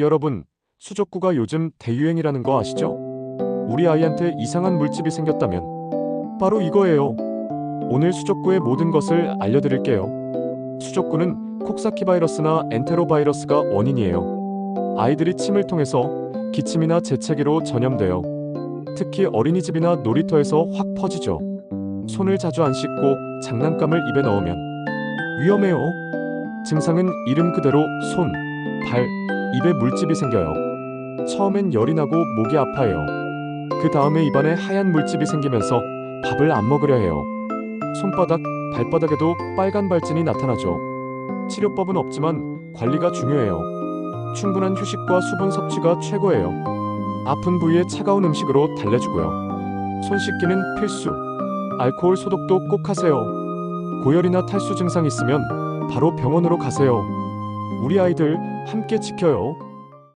여러분, 수족구가 요즘 대유행이라는 거 아시죠? 우리 아이한테 이상한 물집이 생겼다면 바로 이거예요. 오늘 수족구의 모든 것을 알려드릴게요. 수족구는 콕사키 바이러스나 엔테로 바이러스가 원인이에요. 아이들이 침을 통해서 기침이나 재채기로 전염돼요. 특히 어린이집이나 놀이터에서 확 퍼지죠. 손을 자주 안 씻고 장난감을 입에 넣으면 위험해요. 증상은 이름 그대로 손, 발, 입에 물집이 생겨요. 처음엔 열이 나고 목이 아파해요. 그 다음에 입안에 하얀 물집이 생기면서 밥을 안 먹으려 해요. 손바닥, 발바닥에도 빨간 발진이 나타나죠. 치료법은 없지만 관리가 중요해요. 충분한 휴식과 수분 섭취가 최고예요. 아픈 부위에 차가운 음식으로 달래주고요. 손 씻기는 필수. 알코올 소독도 꼭 하세요. 고열이나 탈수 증상 있으면 바로 병원으로 가세요. 우리 아이들 함께 지켜요.